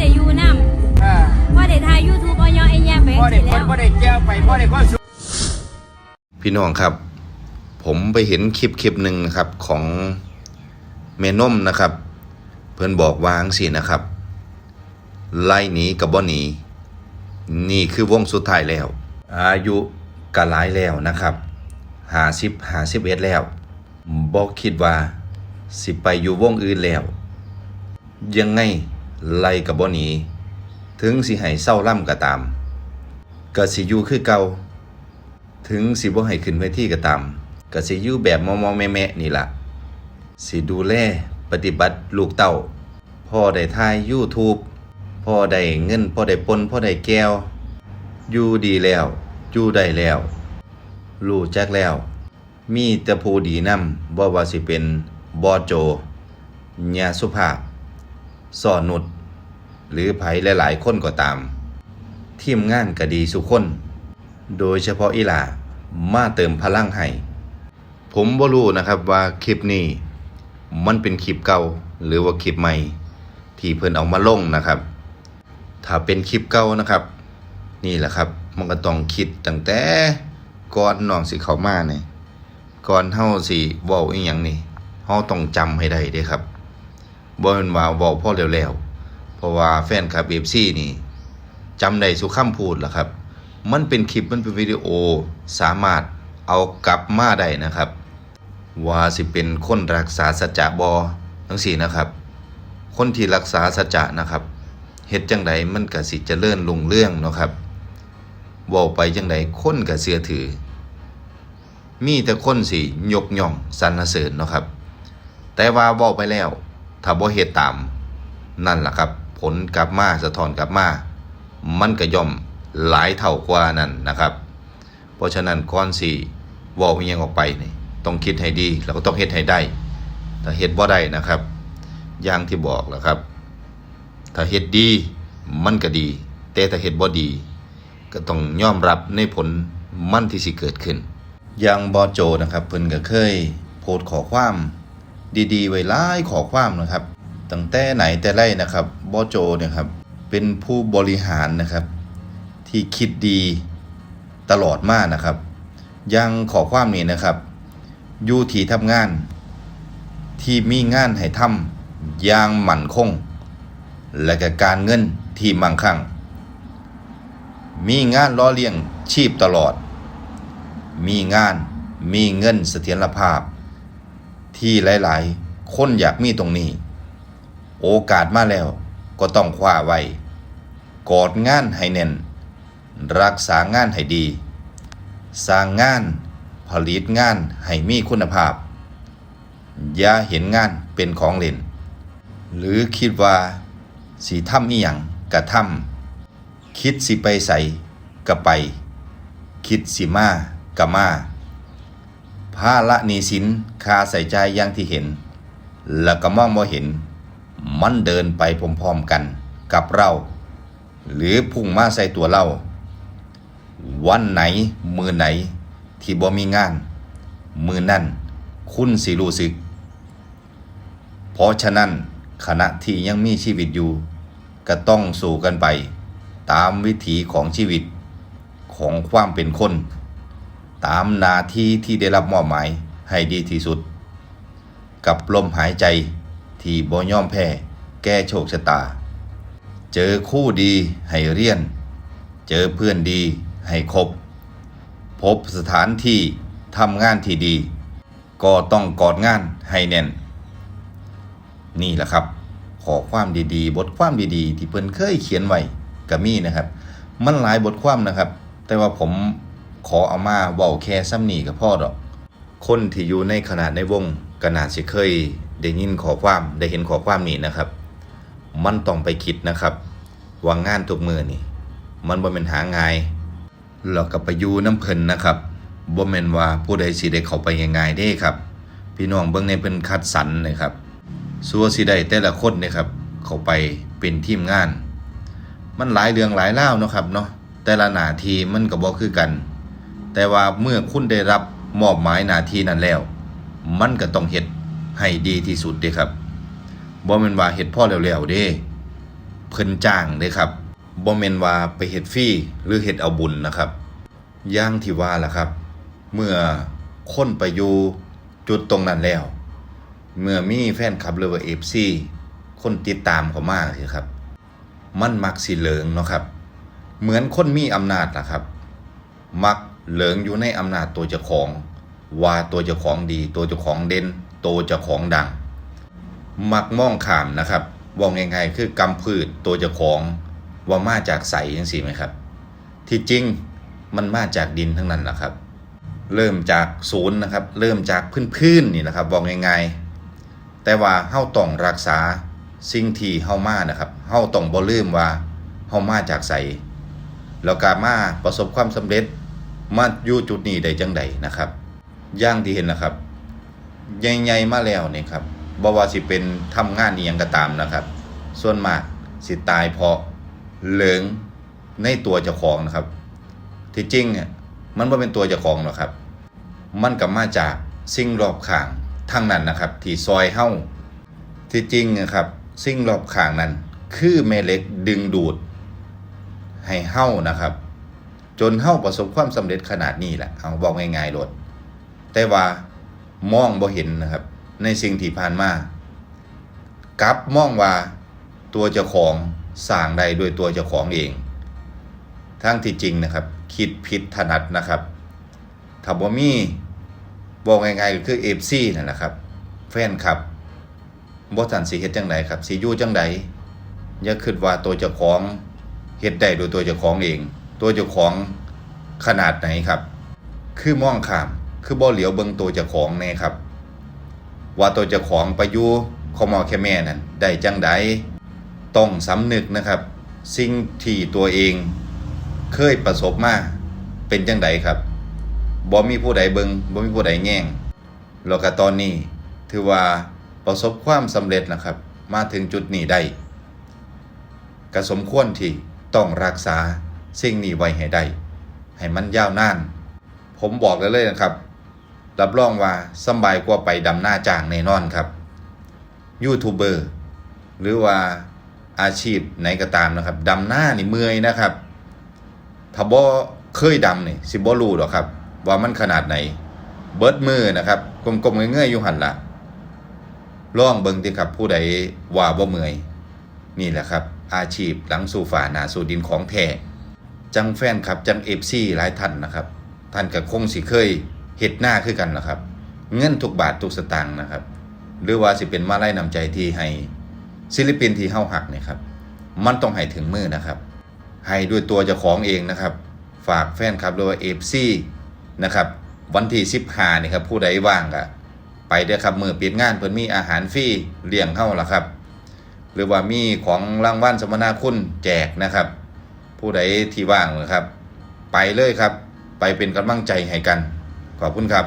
ได้อยู่นำอ่าพ่อได้ถ่าย YouTube เอาย่อไอ้แย่ไปพ่อจัได้งคซี่แล้วนพ่อได้แก้วไปพ่อได้ความสุข พี่น้องครับ ผมไปเห็นคลิปคลิปหนึ่งนะครับของเมนมนะครับ เพื่อนบอกวาจั่งสินะครับ ไล่หนีกับบ่หนีนี่คือวงสุดท้ายแล้ว อายุกะหลายแล้วนะครับหาสิบหาสิบเอ็ดแล้วบอกคิดว่า สิไปอยู่วงอื่นแล้ว ยังไง ไล่กับบ่หนีถึงสิให้เศร้าล่ำก็ตามก็สิอยู่คือเก่าถึงสิบ่ให้ขึ้นเวทีก็ตามก็สิอยู่แบบมอมอแม่แม่นี่ล่ะ สิดูแลปฏิบัติลูกเต้าพ่อได้ทาย YouTube พ่อได้เงินพ่อได้ปนพ่อได้แก้ว อยู่ดีแล้วอยู่ได้แล้วรู้จักแล้ว มีแต่ผู้ดีนำบ่ว่าสิเป็นบอโจญาสุภาพ สอนุด หรือไผหลายๆคนก็ตาม ทีมงานก็ดีสุคน โดยเฉพาะอีหลามาเติมพลังให้ผมบ่รู้นะครับว่าคลิปนี้ มันเป็นคลิปเก่าหรือว่าคลิปใหม่ ที่เพิ่นเอามาลงนะครับ ถ้าเป็นคลิปเก่านะครับ นี่แหละครับ มันก็ต้องคิดตั้งแต่ก่อนน้องสิเข้ามาเนี่ยก่อนเฮาสิเว้าอีหยังนี่เฮาต้องจำให้ได้เด้ครับ บ่แม่นว่าเว้าพอแล้วๆเพราะว่าแฟนคลับ FC นี่จำได้สุขคำพูดล่ะครับ มันเป็นคลิปมันเป็นวิดีโอสามารถเอากลับมาได้นะครับ ว่าสิเป็นคนรักษาสัจจะบอทั้งสี่นะครับ คนที่รักษาสัจจะนะครับเฮ็ดจังใดมันก็สิจเจริญรุ่งเรื่องเนาะครับเว้าไปจังใดคนก็เชื่อถือ มีแต่คนสิยกย่องสรรเสริญเนาะครับ แต่ว่าเว้าไปแล้ว ถ้าบ่เฮ็ดตาม นั่นล่ะครับ ผลกลับมาสะท้อนกลับมา มันก็ย่อมหลายเท่ากว่านั้นนะครับ เพราะฉะนั้นก่อนสิเว้าอิหยังออกไปนี่ต้องคิดให้ดีแล้วก็ต้องเฮ็ดให้ได้ ถ้าเฮ็ดบ่ได้นะครับ อย่างที่บอกแหล้วครับ ถ้าเฮ็ดดีมันก็ดี แต่ถ้าเฮ็ดบ่ดี ก็ต้องยอมรับในผลมันที่สิเกิดขึ้น อย่างบอโจนะครับเพิ่นก็เคยโพสต์ขอความ ดีๆ ไว้หลายขอความนะครับ ตั้งแต่ไหนแต่ไรนะครับบอโจเนี่ยครับเป็นผู้บริหารนะครับ ที่คิดดีตลอดมากนะครับ ยังขอความนี้นะครับอยู่ที่ทำงาน ที่มีงานให้ทำอย่างมั่นคง และก็การเงินที่มั่งคั่ง มีงานล้อเลี้ยงชีพตลอด มีงานมีเงินเสถียรภาพ ที่หลายๆ คนอยากมีตรงนี้ โอกาสมาแล้วก็ต้องคว้าไว้กอดงานให้แน่น รักษางานให้ดี สร้างงานผลิตงานให้มีคุณภาพ อย่าเห็นงานเป็นของเล่น หรือคิดว่าสีทำอีหยังกะทำคิดสิไปใส่กะไป คิดสิมากะมา ภาละนีสินคาใส่ใจอย่างที่เห็น แล้วก็มองบ่เห็น มันเดินไปพร้อมๆกันกับเรา หรือพุ่งมาใส่ตัวเรา วันไหนมือไหนที่บ่มีงาน มือนั่นคุณสิรู้สึก เพราะฉะนั้นขณะที่ยังมีชีวิตอยู่ ก็ต้องสู่กันไป ตามวิถีของชีวิตของความเป็นคน ตามหนาที่ที่ได้รับมอบหมายให้ดีที่สุด กับลมหายใจที่บ่ย่อมแพ้แก้โชคชะตา เจอคู่ดีให้เรียน เจอเพื่อนดีให้คบ พบสถานที่ทำงานที่ดี ก็ต้องกอดงานให้แน่น นี่แหละครับ ขอความดีๆ บทความดีๆ ที่เพิ่นเคยเขียนไว้ก็มีนะครับ มันหลายบทความนะครับ แต่ว่าผม ขอเอามาเว้าแค่ซ้ำนี่กับพ่อดอก คนที่อยู่ในขนาดในวงก็น่าสิเคย ได้ยินขอความได้เห็นขอความนี้นะครับ มันต้องไปคิดนะครับว่างานทุกมือนี่ มันบ่เป็นหาง่ายแล้วก็ไปอยู่น้ำเพิ่นนะครับบ่แม่นว่าผู้ใดสิได้เข้าไปง่ายๆเด้ครับ พี่น้องเบิ่งในเพิ่นคัดสรรนะครับสัวสิได้แต่ละคนนี่ยครับ เข้าไปเป็นทีมงาน มันหลายเรื่องหลายเล่าเนาะครับเนาะแต่ละหน้าที่มันก็บ่คือกัน แต่ว่าเมื่อคุณได้รับมอบหมายหน้าที่นั้นแล้ว มันก็ต้องเฮ็ดให้ดีที่สุดเด้ครับบ่แม่นว่าเฮ็ดพอแล้วๆเด้เพิ่นจ้างเด้ครับบ่แม่นว่าไปเฮ็ดฟรีหรือเฮ็ดเอาบุญนะครับอย่างที่ว่าล่ะครับ เมื่อคนไปอยู่จุดตรงนั้นแล้ว เมื่อมีแฟนคลับหรือว่า FC คนติดตามเขามากสิครับ มันมักสิเหลิงเนาะครับ เหมือนคนมีอำนาจล่ะครับ มัก เหลิงอยู่ในอำนาจตัวเจ้าของ ว่าตัวเจ้าของดี ตัวเจ้าของเด่นตัวเจ้าของดัง มักมองขามนะครับว่าง่ายๆคือกำพืชตัวเจ้าของว่ามาจากใสยังสิไหมครับ ที่จริงมันมาจากดินทั้งนั้นแหละครับ เริ่มจากศูนย์นะครับ เริ่มจากพื้นๆนี่นะครับบอกง่ายๆแต่ว่าเฮาต้องรักษาสิ่งที่เฮามานะครับเฮาต้องบ่ลืมว่าเฮามาจากใสแล้วก็มาประสบความสำเร็จ มาอยู่จุดนี้ได้จังใดนะครับ อย่างที่เห็นนะครับใหญ่ๆมาแล้วนี่ครับบ่ว่าสิเป็นทำงานอีหยังก็ตามนะครับ ส่วนมากสิตายเพราะเหลิงในตัวเจ้าของนะครับ ที่จริงเนี่ยมันบ่เป็นตัวเจ้าของหรอกครับ มันก็มาจากสิ่งรอบข้างทั้งนั้นนะครับ ที่ซอยเฮ้าที่จริงนะครับสิ่งรอบข้างนั้น คือแม่เหล็กดึงดูด ให้เฮ้านะครับ จนเฮ้าประสบความสำเร็จขนาดนี้แหละเอาบอกง่ายๆโลดแต่ว่ามองบ่เห็นนะครับ ในสิ่งที่ผ่านมากลับมองว่าตัวเจ้าของสร้างได้ด้วยตัวเจ้าของเอง ทั้งที่จริงนะครับ คิดผิดถนัดนะครับถ้าบ่มีบอกง่ายๆก็คือ FC นั่นแหละครับ แฟนครับบ่ทันสิเฮ็ดจังไดครับสิยู่จังไดอย่าคิดว่าตัวเจ้าของเฮ็ดได้โดยตัวเจ้าของเอง ตัวเจ้าของขนาดไหนครับ คือมองข้าม คือบ่เหลียวเบิ่งตัวเจ้าของแน่ครับ ว่าตัวเจ้าของไปอยู่คอมอแค่แม่นั่นได้จังไดต้องสำนึกนะครับ สิ่งที่ตัวเองเคยประสบมาเป็นจังไดครับบ่มีผู้ใดเบิงบ่มีผู้ใดแง่งแล้วก็ตอนนี้ถือว่าประสบความสำเร็จนะครับ มาถึงจุดนี้ได้ก็สมควรที่ต้องรักษา สิ่งนี้ไว้ให้ได้ให้มันยาวนาน ผมบอกเลยเลยนะครับ รับรองว่าสบายกว่าไปดำหน้าจ้างแน่นอนครับยูทูบเบอร์หรือว่าอาชีพไหนก็ตามนะครับดำหน้านี่เมื่อยนะครับถ้าบ่เคยดำนี่สิบ่รู้หรอกครับ ว่ามันขนาดไหน เบิดมือนะครับกลมๆเงื่อยๆอยู่หันละลองเบิ่งติครับผู้ใดว่าบ่เมื่อยนี่แหละครับ อาชีพหลังสู่ฝาหนาสู่ดินของแท้ จังแฟนครับ จัง FC หลายท่านนะครับ ท่านก็คงสิเคยเฮ็ดหน้าคือกันนะครับ เงินทุกบาททุกสตางค์นะครับ หรือว่าสิเป็นมาไล่นำใจที่ให้ศิลปินที่เฮาหักเนี่ยครับ มันต้องให้ถึงมือนะครับ ให้ด้วยตัวเจ้าของเองนะครับ ฝากแฟนคลับหรือว่าเอฟซีนะครับวันที่15นี่ครับผู้ใดว่างก็ไปเด้อครับมือปิดงานเพิ่นมีอาหารฟรีเลี้ยงเฮาล่ะครับ หรือว่ามีของรางวัลสมนาคุณแจกนะครับ ผู้ใดที่ว่างนะครับ ไปเลยครับ ไปเป็นกำลังใจให้กัน ขอบคุณครับ